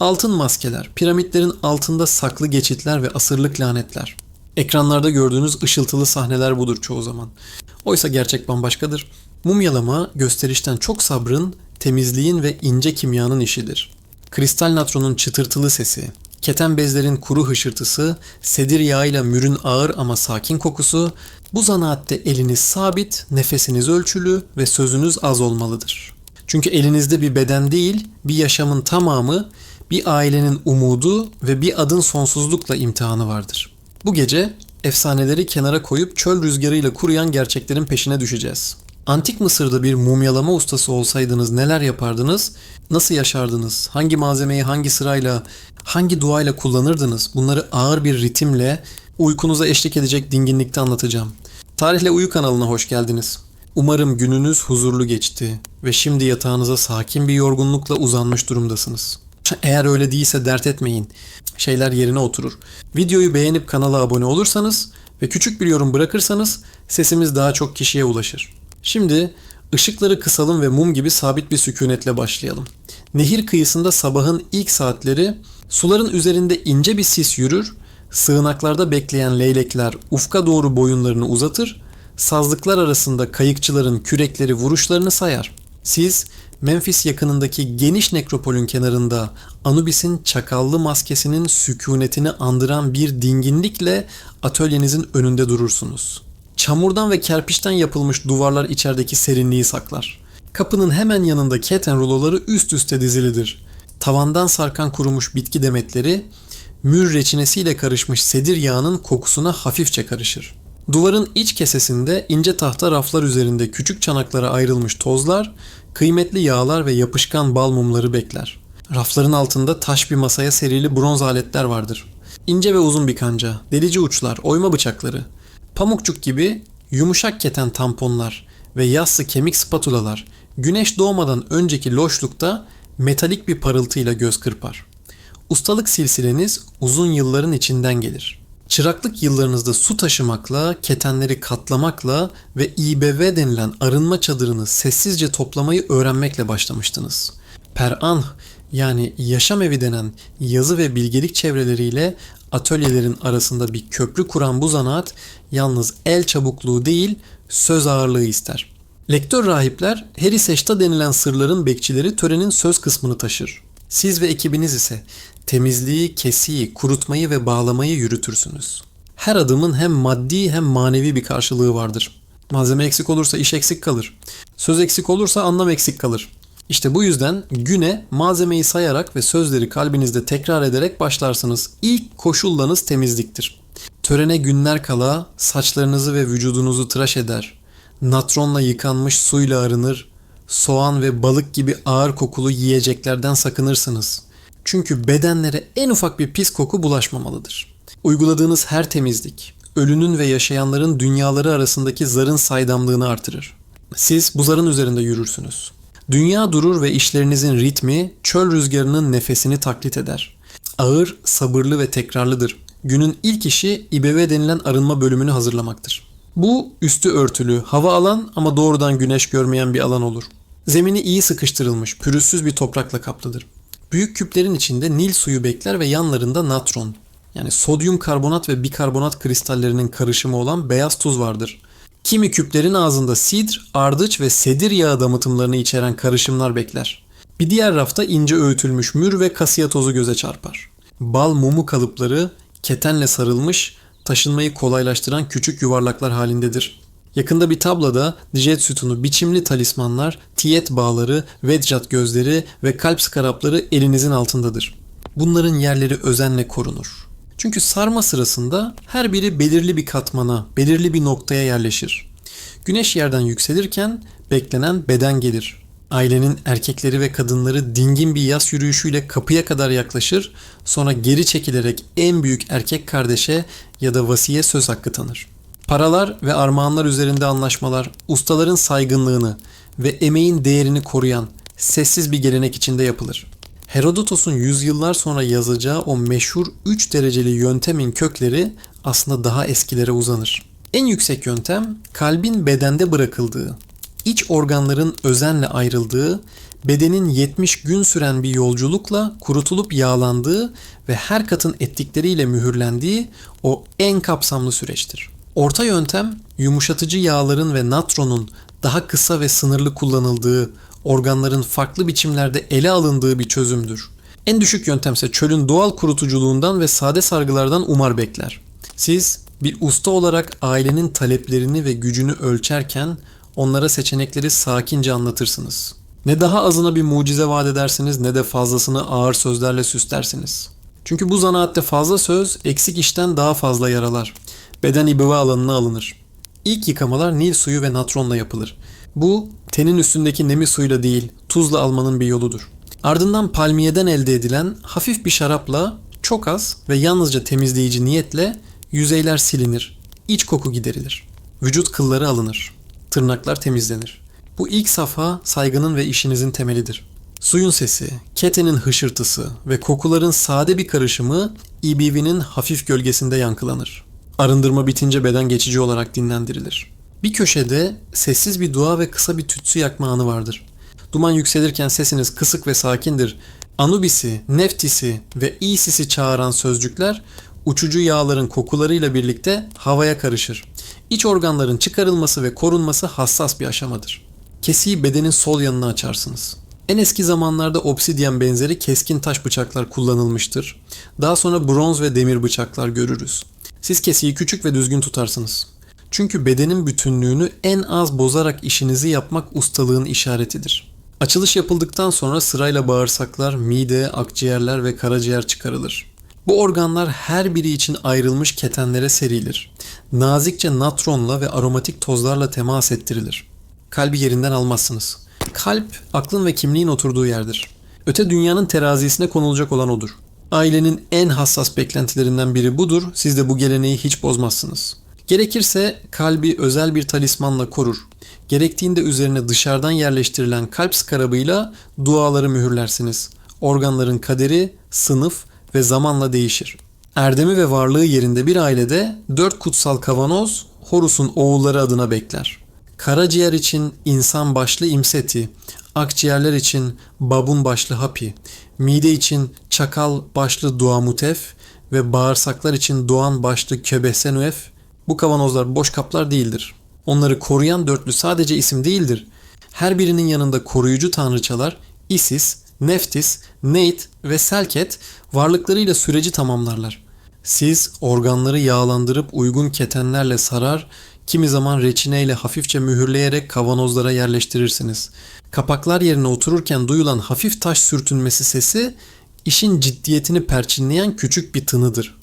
Altın maskeler, piramitlerin altında saklı geçitler ve asırlık lanetler. Ekranlarda gördüğünüz ışıltılı sahneler budur çoğu zaman. Oysa gerçek bambaşkadır. Mumyalama gösterişten çok sabrın, temizliğin ve ince kimyanın işidir. Kristal natronun çıtırtılı sesi, keten bezlerin kuru hışırtısı, sedir yağıyla mürün ağır ama sakin kokusu, bu zanaatte eliniz sabit, nefesiniz ölçülü ve sözünüz az olmalıdır. Çünkü elinizde bir beden değil, bir yaşamın tamamı, bir ailenin umudu ve bir adın sonsuzlukla imtihanı vardır. Bu gece efsaneleri kenara koyup çöl rüzgarıyla kuruyan gerçeklerin peşine düşeceğiz. Antik Mısır'da bir mumyalama ustası olsaydınız neler yapardınız? Nasıl yaşardınız? Hangi malzemeyi hangi sırayla, hangi duayla kullanırdınız? Bunları ağır bir ritimle uykunuza eşlik edecek dinginlikte anlatacağım. Tarihle Uyu kanalına hoş geldiniz. Umarım gününüz huzurlu geçti ve şimdi yatağınıza sakin bir yorgunlukla uzanmış durumdasınız. Eğer öyle değilse dert etmeyin. Şeyler yerine oturur. Videoyu beğenip kanala abone olursanız ve küçük bir yorum bırakırsanız sesimiz daha çok kişiye ulaşır. Şimdi ışıkları kısalım ve mum gibi sabit bir sükunetle başlayalım. Nehir kıyısında sabahın ilk saatleri suların üzerinde ince bir sis yürür, sığınaklarda bekleyen leylekler ufka doğru boyunlarını uzatır, sazlıklar arasında kayıkçıların kürekleri vuruşlarını sayar. Siz Memphis yakınındaki geniş nekropolün kenarında Anubis'in çakallı maskesinin sükunetini andıran bir dinginlikle atölyenizin önünde durursunuz. Çamurdan ve kerpiçten yapılmış duvarlar içerideki serinliği saklar. Kapının hemen yanında keten ruloları üst üste dizilidir. Tavandan sarkan kurumuş bitki demetleri, mür reçinesiyle karışmış sedir yağının kokusuna hafifçe karışır. Duvarın iç kesesinde ince tahta raflar üzerinde küçük çanaklara ayrılmış tozlar, kıymetli yağlar ve yapışkan bal mumları bekler. Rafların altında taş bir masaya serili bronz aletler vardır. İnce ve uzun bir kanca, delici uçlar, oyma bıçakları, pamukçuk gibi yumuşak keten tamponlar ve yassı kemik spatulalar güneş doğmadan önceki loşlukta metalik bir parıltıyla göz kırpar. Ustalık silsileniz uzun yılların içinden gelir. Çıraklık yıllarınızda su taşımakla, ketenleri katlamakla ve İBV denilen arınma çadırını sessizce toplamayı öğrenmekle başlamıştınız. Per'an yani yaşam evi denen yazı ve bilgelik çevreleriyle atölyelerin arasında bir köprü kuran bu zanaat yalnız el çabukluğu değil söz ağırlığı ister. Lektör rahipler Heriseşta denilen sırların bekçileri törenin söz kısmını taşır. Siz ve ekibiniz ise temizliği, kesiyi, kurutmayı ve bağlamayı yürütürsünüz. Her adımın hem maddi hem manevi bir karşılığı vardır. Malzeme eksik olursa iş eksik kalır. Söz eksik olursa anlam eksik kalır. İşte bu yüzden güne malzemeyi sayarak ve sözleri kalbinizde tekrar ederek başlarsınız. İlk koşullanız temizliktir. Törene günler kala saçlarınızı ve vücudunuzu tıraş eder. Natronla yıkanmış suyla arınır. Soğan ve balık gibi ağır kokulu yiyeceklerden sakınırsınız. Çünkü bedenlere en ufak bir pis koku bulaşmamalıdır. Uyguladığınız her temizlik, ölünün ve yaşayanların dünyaları arasındaki zarın saydamlığını artırır. Siz bu zarın üzerinde yürürsünüz. Dünya durur ve işlerinizin ritmi çöl rüzgarının nefesini taklit eder. Ağır, sabırlı ve tekrarlıdır. Günün ilk işi İBV denilen arınma bölümünü hazırlamaktır. Bu üstü örtülü, hava alan ama doğrudan güneş görmeyen bir alan olur. Zemini iyi sıkıştırılmış, pürüzsüz bir toprakla kaplıdır. Büyük küplerin içinde Nil suyu bekler ve yanlarında natron yani sodyum karbonat ve bikarbonat kristallerinin karışımı olan beyaz tuz vardır. Kimi küplerin ağzında sidr, ardıç ve sedir yağı damıtımlarını içeren karışımlar bekler. Bir diğer rafta ince öğütülmüş mür ve kasiya tozu göze çarpar. Bal mumu kalıpları ketenle sarılmış, taşınmayı kolaylaştıran küçük yuvarlaklar halindedir. Yakında bir tabloda dijet sütunu, biçimli talismanlar, tiyet bağları, vedjat gözleri ve kalp skarapları elinizin altındadır. Bunların yerleri özenle korunur. Çünkü sarma sırasında her biri belirli bir katmana, belirli bir noktaya yerleşir. Güneş yerden yükselirken beklenen beden gelir. Ailenin erkekleri ve kadınları dingin bir yas yürüyüşüyle kapıya kadar yaklaşır, sonra geri çekilerek en büyük erkek kardeşe ya da vasiye söz hakkı tanır. Paralar ve armağanlar üzerinde anlaşmalar, ustaların saygınlığını ve emeğin değerini koruyan sessiz bir gelenek içinde yapılır. Herodotos'un yüzyıllar sonra yazacağı o meşhur 3 dereceli yöntemin kökleri aslında daha eskilere uzanır. En yüksek yöntem kalbin bedende bırakıldığı, iç organların özenle ayrıldığı, bedenin 70 gün süren bir yolculukla kurutulup yağlandığı ve her katın ettikleriyle mühürlendiği o en kapsamlı süreçtir. Orta yöntem yumuşatıcı yağların ve natronun daha kısa ve sınırlı kullanıldığı, organların farklı biçimlerde ele alındığı bir çözümdür. En düşük yöntemse çölün doğal kurutuculuğundan ve sade sargılardan umar bekler. Siz bir usta olarak ailenin taleplerini ve gücünü ölçerken onlara seçenekleri sakince anlatırsınız. Ne daha azına bir mucize vaat edersiniz ne de fazlasını ağır sözlerle süslersiniz. Çünkü bu zanaatte fazla söz eksik işten daha fazla yaralar. Beden ibıva alanına alınır. İlk yıkamalar Nil suyu ve natronla yapılır. Bu tenin üstündeki nemi suyla değil tuzla almanın bir yoludur. Ardından palmiyeden elde edilen hafif bir şarapla çok az ve yalnızca temizleyici niyetle yüzeyler silinir, iç koku giderilir. Vücut kılları alınır, tırnaklar temizlenir. Bu ilk safha saygının ve işinizin temelidir. Suyun sesi, ketenin hışırtısı ve kokuların sade bir karışımı İBV'nin hafif gölgesinde yankılanır. Arındırma bitince beden geçici olarak dinlendirilir. Bir köşede sessiz bir dua ve kısa bir tütsü yakma anı vardır. Duman yükselirken sesiniz kısık ve sakindir. Anubis'i, Neftis'i ve İsis'i çağıran sözcükler uçucu yağların kokularıyla birlikte havaya karışır. İç organların çıkarılması ve korunması hassas bir aşamadır. Kesiyi bedenin sol yanına açarsınız. En eski zamanlarda obsidyen benzeri keskin taş bıçaklar kullanılmıştır. Daha sonra bronz ve demir bıçaklar görürüz. Siz kesiyi küçük ve düzgün tutarsınız. Çünkü bedenin bütünlüğünü en az bozarak işinizi yapmak ustalığın işaretidir. Açılış yapıldıktan sonra sırayla bağırsaklar, mide, akciğerler ve karaciğer çıkarılır. Bu organlar her biri için ayrılmış ketenlere serilir. Nazikçe natronla ve aromatik tozlarla temas ettirilir. Kalbi yerinden almazsınız. Kalp, aklın ve kimliğin oturduğu yerdir. Öte dünyanın terazisine konulacak olan odur. Ailenin en hassas beklentilerinden biri budur. Siz de bu geleneği hiç bozmazsınız. Gerekirse kalbi özel bir talismanla korur. Gerektiğinde üzerine dışarıdan yerleştirilen kalp skarabıyla duaları mühürlersiniz. Organların kaderi, sınıf ve zamanla değişir. Erdemi ve varlığı yerinde bir ailede dört kutsal kavanoz Horus'un oğulları adına bekler. Karaciğer için insan başlı imseti, akciğerler için babun başlı hapi, mide için çakal başlı duamutef ve bağırsaklar için doğan başlı köbesenuef bu kavanozlar boş kaplar değildir. Onları koruyan dörtlü sadece isim değildir. Her birinin yanında koruyucu tanrıçalar Isis, Neftis, Neit ve Selket varlıklarıyla süreci tamamlarlar. Siz organları yağlandırıp uygun ketenlerle sarar, kimi zaman reçineyle hafifçe mühürleyerek kavanozlara yerleştirirsiniz. Kapaklar yerine otururken duyulan hafif taş sürtünmesi sesi işin ciddiyetini perçinleyen küçük bir tınıdır.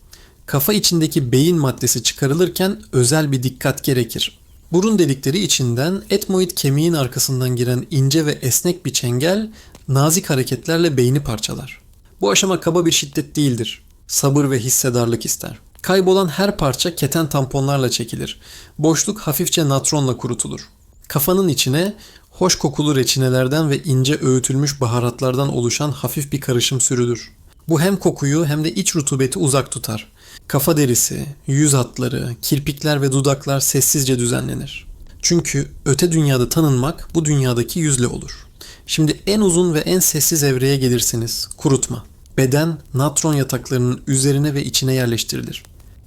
Kafa içindeki beyin maddesi çıkarılırken özel bir dikkat gerekir. Burun delikleri içinden etmoid kemiğin arkasından giren ince ve esnek bir çengel nazik hareketlerle beyni parçalar. Bu aşama kaba bir şiddet değildir. Sabır ve hissedarlık ister. Kaybolan her parça keten tamponlarla çekilir. Boşluk hafifçe natronla kurutulur. Kafanın içine hoş kokulu reçinelerden ve ince öğütülmüş baharatlardan oluşan hafif bir karışım sürülür. Bu hem kokuyu hem de iç rutubeti uzak tutar. Kafa derisi, yüz hatları, kirpikler ve dudaklar sessizce düzenlenir. Çünkü öte dünyada tanınmak bu dünyadaki yüzle olur. Şimdi en uzun ve en sessiz evreye gelirsiniz. Kurutma. Beden natron yataklarının üzerine ve içine yerleştirilir.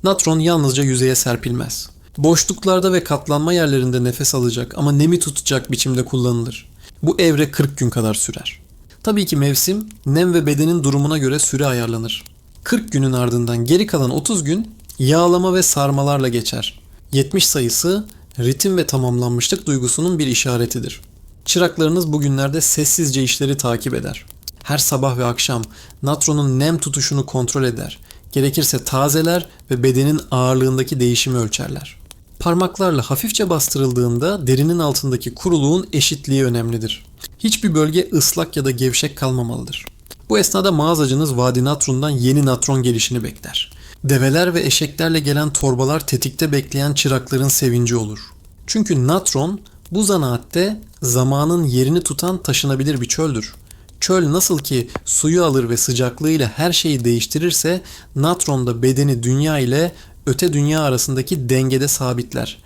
Natron yalnızca yüzeye serpilmez. Boşluklarda ve katlanma yerlerinde nefes alacak ama nemi tutacak biçimde kullanılır. Bu evre 40 gün kadar sürer. Tabii ki mevsim nem ve bedenin durumuna göre süre ayarlanır. 40 günün ardından geri kalan 30 gün yağlama ve sarmalarla geçer. 70 sayısı ritim ve tamamlanmışlık duygusunun bir işaretidir. Çıraklarınız bugünlerde sessizce işleri takip eder. Her sabah ve akşam natronun nem tutuşunu kontrol eder. Gerekirse tazeler ve bedenin ağırlığındaki değişimi ölçerler. Parmaklarla hafifçe bastırıldığında derinin altındaki kuruluğun eşitliği önemlidir. Hiçbir bölge ıslak ya da gevşek kalmamalıdır. Bu esnada mağazacınız vadi natrondan yeni natron gelişini bekler. Develer ve eşeklerle gelen torbalar tetikte bekleyen çırakların sevinci olur. Çünkü natron bu zanaatte zamanın yerini tutan taşınabilir bir çöldür. Çöl nasıl ki suyu alır ve sıcaklığıyla her şeyi değiştirirse natron da bedeni dünya ile öte dünya arasındaki dengede sabitler.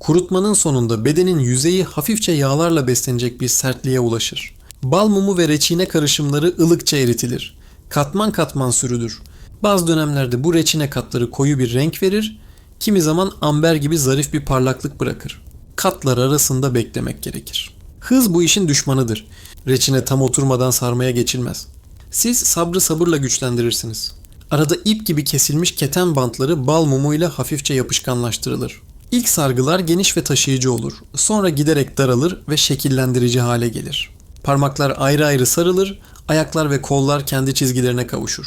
Kurutmanın sonunda bedenin yüzeyi hafifçe yağlarla beslenecek bir sertliğe ulaşır. Bal mumu ve reçine karışımları ılıkça eritilir. Katman katman sürülür. Bazı dönemlerde bu reçine katları koyu bir renk verir, kimi zaman amber gibi zarif bir parlaklık bırakır. Katlar arasında beklemek gerekir. Hız bu işin düşmanıdır. Reçine tam oturmadan sarmaya geçilmez. Siz sabrı sabırla güçlendirirsiniz. Arada ip gibi kesilmiş keten bantları bal mumuyla hafifçe yapışkanlaştırılır. İlk sargılar geniş ve taşıyıcı olur. Sonra giderek daralır ve şekillendirici hale gelir. Parmaklar ayrı ayrı sarılır, ayaklar ve kollar kendi çizgilerine kavuşur.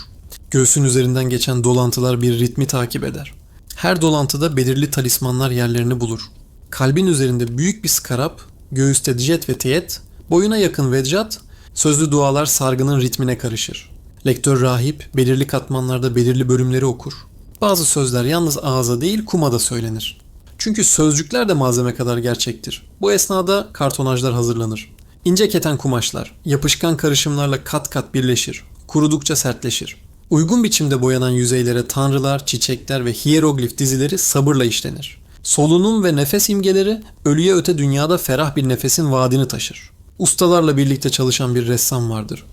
Göğsün üzerinden geçen dolantılar bir ritmi takip eder. Her dolantıda belirli talismanlar yerlerini bulur. Kalbin üzerinde büyük bir skarap, göğüste diyet ve teyet, boyuna yakın vedcat, sözlü dualar sargının ritmine karışır. Lektör rahip belirli katmanlarda belirli bölümleri okur. Bazı sözler yalnız ağza değil kuma da söylenir. Çünkü sözcükler de malzeme kadar gerçektir. Bu esnada kartonajlar hazırlanır. İnce keten kumaşlar, yapışkan karışımlarla kat kat birleşir. Kurudukça sertleşir. Uygun biçimde boyanan yüzeylere tanrılar, çiçekler ve hieroglif dizileri sabırla işlenir. Solunum ve nefes imgeleri ölüye öte dünyada ferah bir nefesin vaadini taşır. Ustalarla birlikte çalışan bir ressam vardır.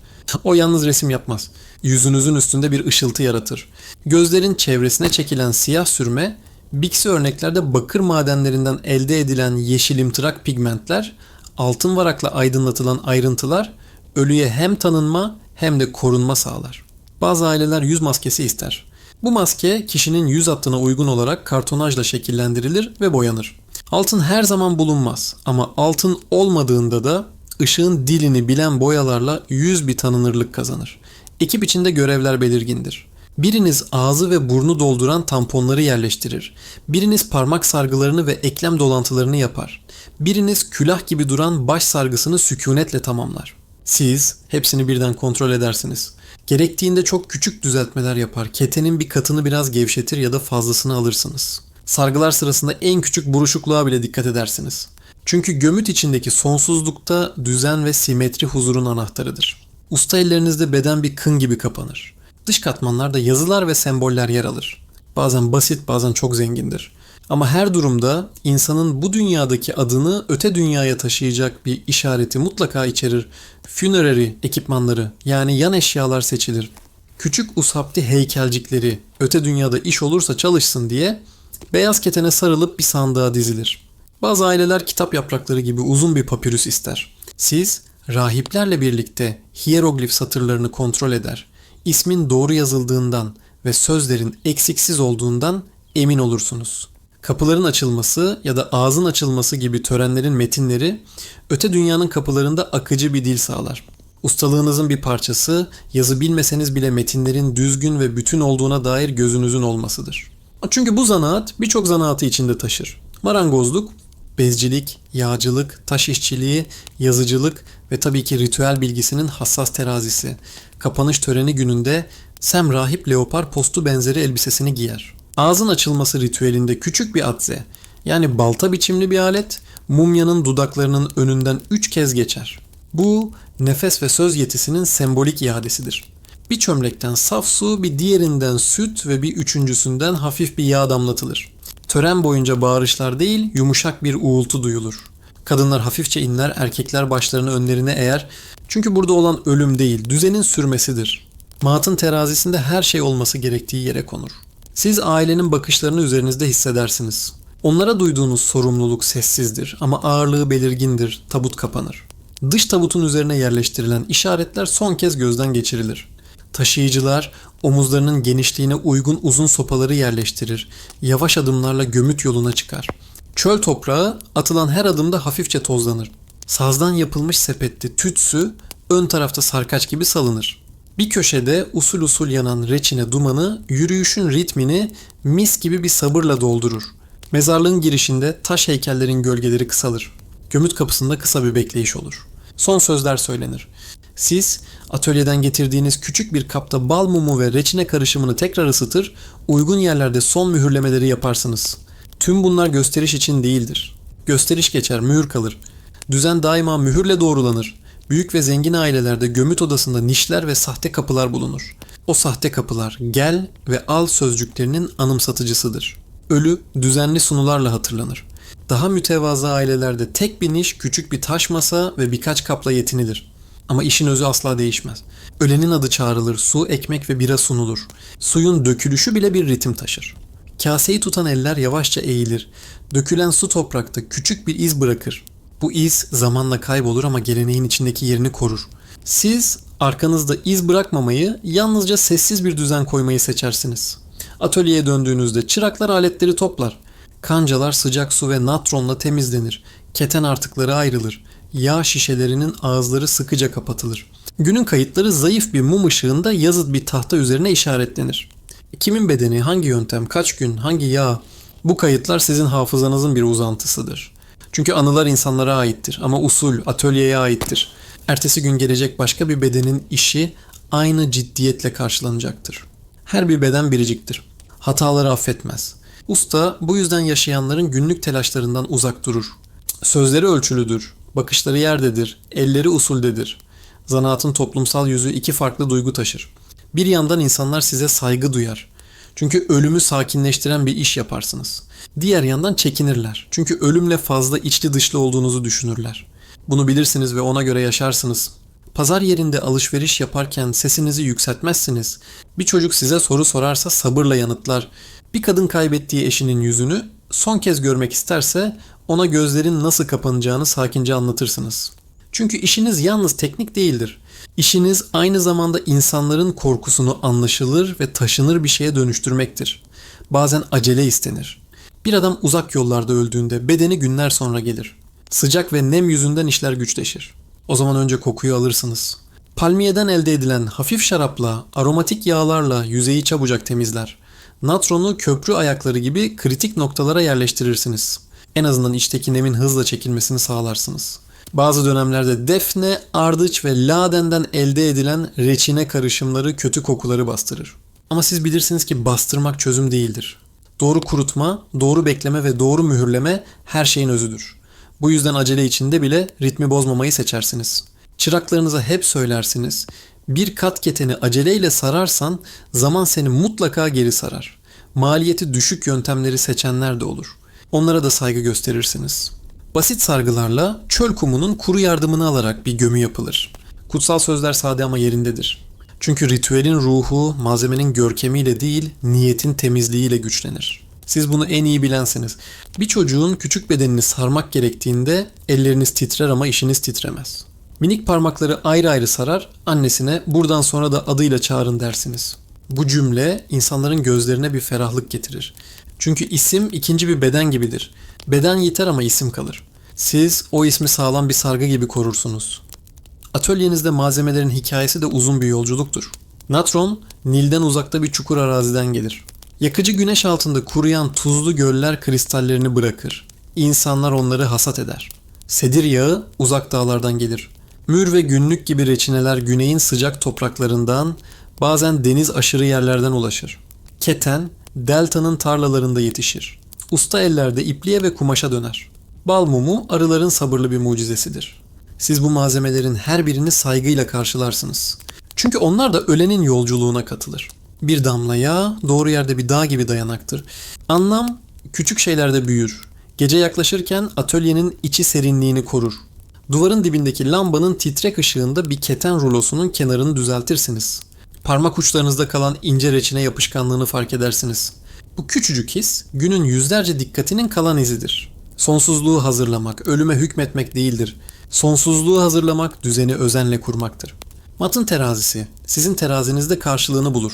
O yalnız resim yapmaz. Yüzünüzün üstünde bir ışıltı yaratır. Gözlerin çevresine çekilen siyah sürme, Bixi örneklerde bakır madenlerinden elde edilen yeşilimtırak pigmentler, altın varakla aydınlatılan ayrıntılar ölüye hem tanınma hem de korunma sağlar. Bazı aileler yüz maskesi ister. Bu maske kişinin yüz hattına uygun olarak kartonajla şekillendirilir ve boyanır. Altın her zaman bulunmaz ama altın olmadığında da ışığın dilini bilen boyalarla yüz bir tanınırlık kazanır. Ekip içinde görevler belirgindir. Biriniz ağzı ve burnu dolduran tamponları yerleştirir. Biriniz parmak sargılarını ve eklem dolantılarını yapar. Biriniz külah gibi duran baş sargısını sükunetle tamamlar. Siz hepsini birden kontrol edersiniz. Gerektiğinde çok küçük düzeltmeler yapar. Ketenin bir katını biraz gevşetir ya da fazlasını alırsınız. Sargılar sırasında en küçük buruşukluğa bile dikkat edersiniz. Çünkü gömüt içindeki sonsuzlukta düzen ve simetri huzurun anahtarıdır. Usta ellerinizde beden bir kın gibi kapanır. Dış katmanlarda yazılar ve semboller yer alır. Bazen basit, bazen çok zengindir. Ama her durumda insanın bu dünyadaki adını öte dünyaya taşıyacak bir işareti mutlaka içerir. Funerary ekipmanları yani yan eşyalar seçilir. Küçük ushapti heykelcikleri öte dünyada iş olursa çalışsın diye beyaz ketene sarılıp bir sandığa dizilir. Bazı aileler kitap yaprakları gibi uzun bir papirüs ister. Siz rahiplerle birlikte hieroglif satırlarını kontrol eder. İsmin doğru yazıldığından ve sözlerin eksiksiz olduğundan emin olursunuz. Kapıların açılması ya da ağzın açılması gibi törenlerin metinleri öte dünyanın kapılarında akıcı bir dil sağlar. Ustalığınızın bir parçası yazı bilmeseniz bile metinlerin düzgün ve bütün olduğuna dair gözünüzün olmasıdır. Çünkü bu zanaat birçok zanaatı içinde taşır. Marangozluk, bezcilik, yağcılık, taş işçiliği, yazıcılık ve tabii ki ritüel bilgisinin hassas terazisi. Kapanış töreni gününde Sem rahip leopar postu benzeri elbisesini giyer. Ağzın açılması ritüelinde küçük bir atze yani balta biçimli bir alet mumyanın dudaklarının önünden üç kez geçer. Bu nefes ve söz yetisinin sembolik iadesidir. Bir çömlekten saf su, bir diğerinden süt ve bir üçüncüsünden hafif bir yağ damlatılır. Tören boyunca bağırışlar değil, yumuşak bir uğultu duyulur. Kadınlar hafifçe inler, erkekler başlarını önlerine eğer. Çünkü burada olan ölüm değil, düzenin sürmesidir. Maatın terazisinde her şey olması gerektiği yere konur. Siz ailenin bakışlarını üzerinizde hissedersiniz. Onlara duyduğunuz sorumluluk sessizdir ama ağırlığı belirgindir, tabut kapanır. Dış tabutun üzerine yerleştirilen işaretler son kez gözden geçirilir. Taşıyıcılar omuzlarının genişliğine uygun uzun sopaları yerleştirir. Yavaş adımlarla gömüt yoluna çıkar. Çöl toprağı atılan her adımda hafifçe tozlanır. Sazdan yapılmış sepette tütsü ön tarafta sarkaç gibi salınır. Bir köşede usul usul yanan reçine dumanı yürüyüşün ritmini mis gibi bir sabırla doldurur. Mezarlığın girişinde taş heykellerin gölgeleri kısalır. Gömüt kapısında kısa bir bekleyiş olur. Son sözler söylenir. Siz atölyeden getirdiğiniz küçük bir kapta bal mumu ve reçine karışımını tekrar ısıtır, uygun yerlerde son mühürlemeleri yaparsınız. Tüm bunlar gösteriş için değildir. Gösteriş geçer, mühür kalır. Düzen daima mühürle doğrulanır. Büyük ve zengin ailelerde gömüt odasında nişler ve sahte kapılar bulunur. O sahte kapılar gel ve al sözcüklerinin anımsatıcısıdır. Ölü düzenli sunularla hatırlanır. Daha mütevazı ailelerde tek bir niş, küçük bir taş masa ve birkaç kapla yetinilir. Ama işin özü asla değişmez. Ölenin adı çağrılır, su, ekmek ve bira sunulur. Suyun dökülüşü bile bir ritim taşır. Kaseyi tutan eller yavaşça eğilir. Dökülen su toprakta küçük bir iz bırakır. Bu iz zamanla kaybolur ama geleneğin içindeki yerini korur. Siz arkanızda iz bırakmamayı, yalnızca sessiz bir düzen koymayı seçersiniz. Atölyeye döndüğünüzde çıraklar aletleri toplar. Kancalar sıcak su ve natronla temizlenir. Keten artıkları ayrılır. Yağ şişelerinin ağızları sıkıca kapatılır. Günün kayıtları zayıf bir mum ışığında yazıt bir tahta üzerine işaretlenir. Kimin bedeni, hangi yöntem, kaç gün, hangi yağ bu kayıtlar sizin hafızanızın bir uzantısıdır. Çünkü anılar insanlara aittir ama usul atölyeye aittir. Ertesi gün gelecek başka bir bedenin işi aynı ciddiyetle karşılanacaktır. Her bir beden biriciktir. Hataları affetmez. Usta bu yüzden yaşayanların günlük telaşlarından uzak durur. Sözleri ölçülüdür, bakışları yerdedir, elleri usuldedir. Zanaatın toplumsal yüzü iki farklı duygu taşır. Bir yandan insanlar size saygı duyar. Çünkü ölümü sakinleştiren bir iş yaparsınız. Diğer yandan çekinirler. Çünkü ölümle fazla içli dışlı olduğunuzu düşünürler. Bunu bilirsiniz ve ona göre yaşarsınız. Pazar yerinde alışveriş yaparken sesinizi yükseltmezsiniz. Bir çocuk size soru sorarsa sabırla yanıtlar. Bir kadın kaybettiği eşinin yüzünü son kez görmek isterse ona gözlerin nasıl kapanacağını sakince anlatırsınız. Çünkü işiniz yalnız teknik değildir. İşiniz aynı zamanda insanların korkusunu anlaşılır ve taşınır bir şeye dönüştürmektir. Bazen acele istenir. Bir adam uzak yollarda öldüğünde bedeni günler sonra gelir. Sıcak ve nem yüzünden işler güçleşir. O zaman önce kokuyu alırsınız. Palmiyeden elde edilen hafif şarapla, aromatik yağlarla yüzeyi çabucak temizler. Natronu köprü ayakları gibi kritik noktalara yerleştirirsiniz. En azından içteki nemin hızla çekilmesini sağlarsınız. Bazı dönemlerde defne, ardıç ve ladenden elde edilen reçine karışımları kötü kokuları bastırır. Ama siz bilirsiniz ki bastırmak çözüm değildir. Doğru kurutma, doğru bekleme ve doğru mühürleme her şeyin özüdür. Bu yüzden acele içinde bile ritmi bozmamayı seçersiniz. Çıraklarınıza hep söylersiniz. Bir kat keteni aceleyle sararsan zaman seni mutlaka geri sarar. Maliyeti düşük yöntemleri seçenler de olur. Onlara da saygı gösterirsiniz. Basit sargılarla çöl kumunun kuru yardımını alarak bir gömü yapılır. Kutsal sözler sade ama yerindedir. Çünkü ritüelin ruhu malzemenin görkemiyle değil, niyetin temizliğiyle güçlenir. Siz bunu en iyi bilensiniz. Bir çocuğun küçük bedenini sarmak gerektiğinde elleriniz titrer ama işiniz titremez. Minik parmakları ayrı ayrı sarar, annesine buradan sonra da adıyla çağırın dersiniz. Bu cümle insanların gözlerine bir ferahlık getirir. Çünkü isim ikinci bir beden gibidir. Beden yeter ama isim kalır. Siz o ismi sağlam bir sargı gibi korursunuz. Atölyenizde malzemelerin hikayesi de uzun bir yolculuktur. Natron, Nil'den uzakta bir çukur araziden gelir. Yakıcı güneş altında kuruyan tuzlu göller kristallerini bırakır. İnsanlar onları hasat eder. Sedir yağı uzak dağlardan gelir. Mür ve günlük gibi reçineler güneyin sıcak topraklarından, bazen deniz aşırı yerlerden ulaşır. Keten, deltanın tarlalarında yetişir. Usta ellerde ipliğe ve kumaşa döner. Bal mumu arıların sabırlı bir mucizesidir. Siz bu malzemelerin her birini saygıyla karşılarsınız. Çünkü onlar da ölenin yolculuğuna katılır. Bir damla yağ doğru yerde bir dağ gibi dayanaktır. Anlam küçük şeylerde büyür. Gece yaklaşırken atölyenin içi serinliğini korur. Duvarın dibindeki lambanın titrek ışığında bir keten rulosunun kenarını düzeltirsiniz. Parmak uçlarınızda kalan ince reçine yapışkanlığını fark edersiniz. Bu küçücük his günün yüzlerce dikkatinin kalan izidir. Sonsuzluğu hazırlamak, ölüme hükmetmek değildir. Sonsuzluğu hazırlamak, düzeni özenle kurmaktır. Matın terazisi sizin terazinizde karşılığını bulur.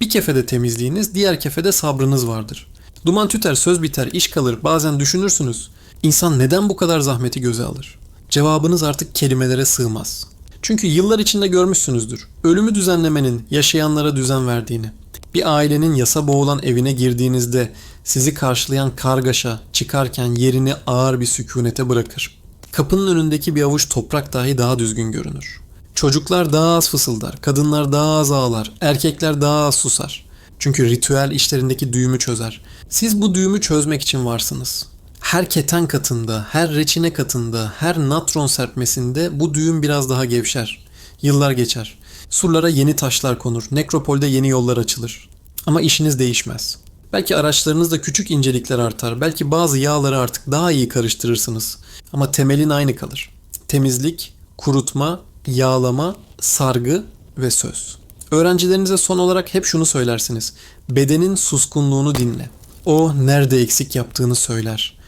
Bir kefede temizliğiniz, diğer kefede sabrınız vardır. Duman tüter, söz biter, iş kalır. Bazen düşünürsünüz. İnsan neden bu kadar zahmeti göze alır? Cevabınız artık kelimelere sığmaz. Çünkü yıllar içinde görmüşsünüzdür. Ölümü düzenlemenin yaşayanlara düzen verdiğini. Bir ailenin yasa boğulan evine girdiğinizde sizi karşılayan kargaşa çıkarken yerini ağır bir sükunete bırakır. Kapının önündeki bir avuç toprak dahi daha düzgün görünür. Çocuklar daha az fısıldar, kadınlar daha az ağlar, erkekler daha az susar. Çünkü ritüel işlerindeki düğümü çözer. Siz bu düğümü çözmek için varsınız. Her keten katında, her reçine katında, her natron serpmesinde bu düğüm biraz daha gevşer. Yıllar geçer. Surlara yeni taşlar konur, nekropolde yeni yollar açılır. Ama işiniz değişmez. Belki araçlarınızda küçük incelikler artar, belki bazı yağları artık daha iyi karıştırırsınız. Ama temelin aynı kalır. Temizlik, kurutma, yağlama, sargı ve söz. Öğrencilerinize son olarak hep şunu söylersiniz. Bedenin suskunluğunu dinle. O nerede eksik yaptığını söyler.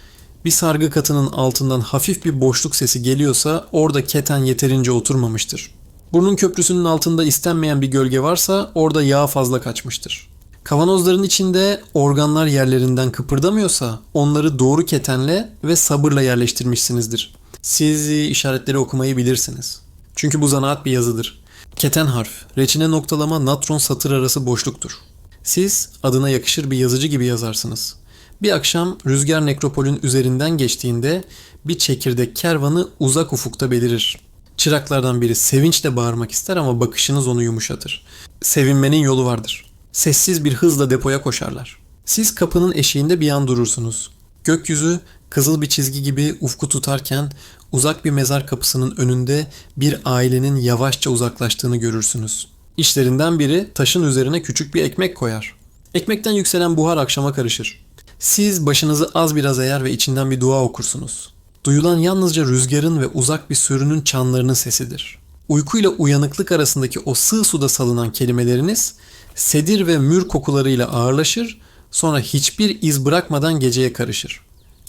Bir sargı katının altından hafif bir boşluk sesi geliyorsa orada keten yeterince oturmamıştır. Burnun köprüsünün altında istenmeyen bir gölge varsa orada yağ fazla kaçmıştır. Kavanozların içinde organlar yerlerinden kıpırdamıyorsa onları doğru ketenle ve sabırla yerleştirmişsinizdir. Siz işaretleri okumayı bilirsiniz. Çünkü bu zanaat bir yazıdır. Keten harf, reçine noktalama, natron satır arası boşluktur. Siz adına yakışır bir yazıcı gibi yazarsınız. Bir akşam rüzgar nekropolün üzerinden geçtiğinde bir çekirdek kervanı uzak ufukta belirir. Çıraklardan biri sevinçle bağırmak ister ama bakışınız onu yumuşatır. Sevinmenin yolu vardır. Sessiz bir hızla depoya koşarlar. Siz kapının eşiğinde bir an durursunuz. Gökyüzü kızıl bir çizgi gibi ufku tutarken uzak bir mezar kapısının önünde bir ailenin yavaşça uzaklaştığını görürsünüz. İşlerinden biri taşın üzerine küçük bir ekmek koyar. Ekmekten yükselen buhar akşama karışır. Siz başınızı az biraz eğer ve içinden bir dua okursunuz. Duyulan yalnızca rüzgarın ve uzak bir sürünün çanlarının sesidir. Uykuyla uyanıklık arasındaki o sığ suda salınan kelimeleriniz sedir ve mür kokularıyla ağırlaşır, sonra hiçbir iz bırakmadan geceye karışır.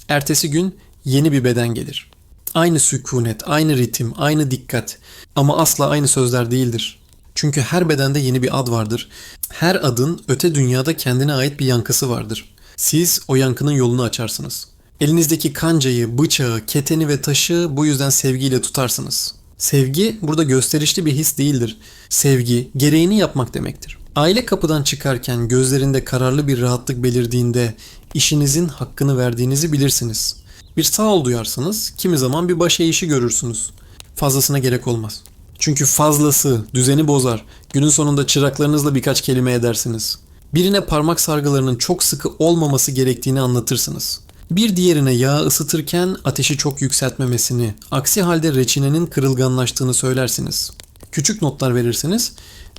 Ertesi gün yeni bir beden gelir. Aynı sükunet, aynı ritim, aynı dikkat ama asla aynı sözler değildir. Çünkü her bedende yeni bir ad vardır. Her adın öte dünyada kendine ait bir yankısı vardır. Siz o yankının yolunu açarsınız. Elinizdeki kancayı, bıçağı, keteni ve taşı bu yüzden sevgiyle tutarsınız. Sevgi burada gösterişli bir his değildir. Sevgi gereğini yapmak demektir. Aile kapıdan çıkarken gözlerinde kararlı bir rahatlık belirdiğinde işinizin hakkını verdiğinizi bilirsiniz. Bir sağ ol duyarsınız, kimi zaman bir baş eğişi görürsünüz. Fazlasına gerek olmaz. Çünkü fazlası düzeni bozar. Günün sonunda çıraklarınızla birkaç kelime edersiniz. Birine parmak sargılarının çok sıkı olmaması gerektiğini anlatırsınız. Bir diğerine yağı ısıtırken ateşi çok yükseltmemesini, aksi halde reçinenin kırılganlaştığını söylersiniz. Küçük notlar verirsiniz.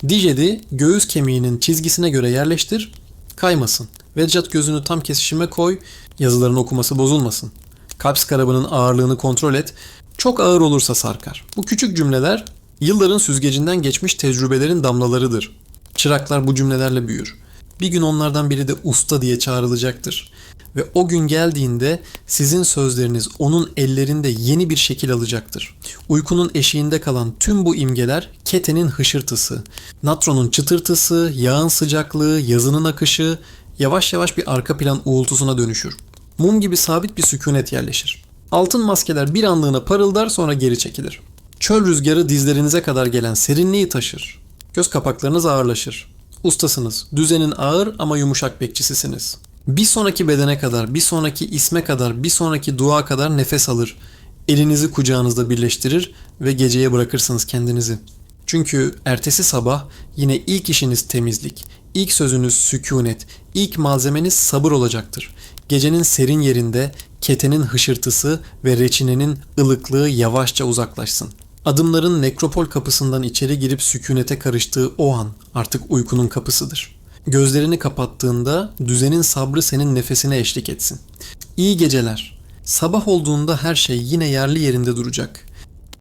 Dijedi göğüs kemiğinin çizgisine göre yerleştir, kaymasın. Veccat gözünü tam kesişime koy, yazıların okuması bozulmasın. Kalp skarabının ağırlığını kontrol et, çok ağır olursa sarkar. Bu küçük cümleler yılların süzgecinden geçmiş tecrübelerin damlalarıdır. Çıraklar bu cümlelerle büyür. Bir gün onlardan biri de usta diye çağrılacaktır. Ve o gün geldiğinde sizin sözleriniz onun ellerinde yeni bir şekil alacaktır. Uykunun eşiğinde kalan tüm bu imgeler ketenin hışırtısı, natronun çıtırtısı, yağın sıcaklığı, yazının akışı yavaş yavaş bir arka plan uğultusuna dönüşür. Mum gibi sabit bir sükunet yerleşir. Altın maskeler bir anlığına parıldar sonra geri çekilir. Çöl rüzgarı dizlerinize kadar gelen serinliği taşır. Göz kapaklarınız ağırlaşır. Ustasınız, düzenin ağır ama yumuşak bekçisisiniz. Bir sonraki bedene kadar, bir sonraki isme kadar, bir sonraki dua kadar nefes alır. Elinizi kucağınızda birleştirir ve geceye bırakırsınız kendinizi. Çünkü ertesi sabah yine ilk işiniz temizlik, ilk sözünüz sükunet, ilk malzemeniz sabır olacaktır. Gecenin serin yerinde ketenin hışırtısı ve reçinenin ılıklığı yavaşça uzaklaşsın. Adımların nekropol kapısından içeri girip sükunete karıştığı o an artık uykunun kapısıdır. Gözlerini kapattığında düzenin sabrı senin nefesine eşlik etsin. İyi geceler. Sabah olduğunda her şey yine yerli yerinde duracak.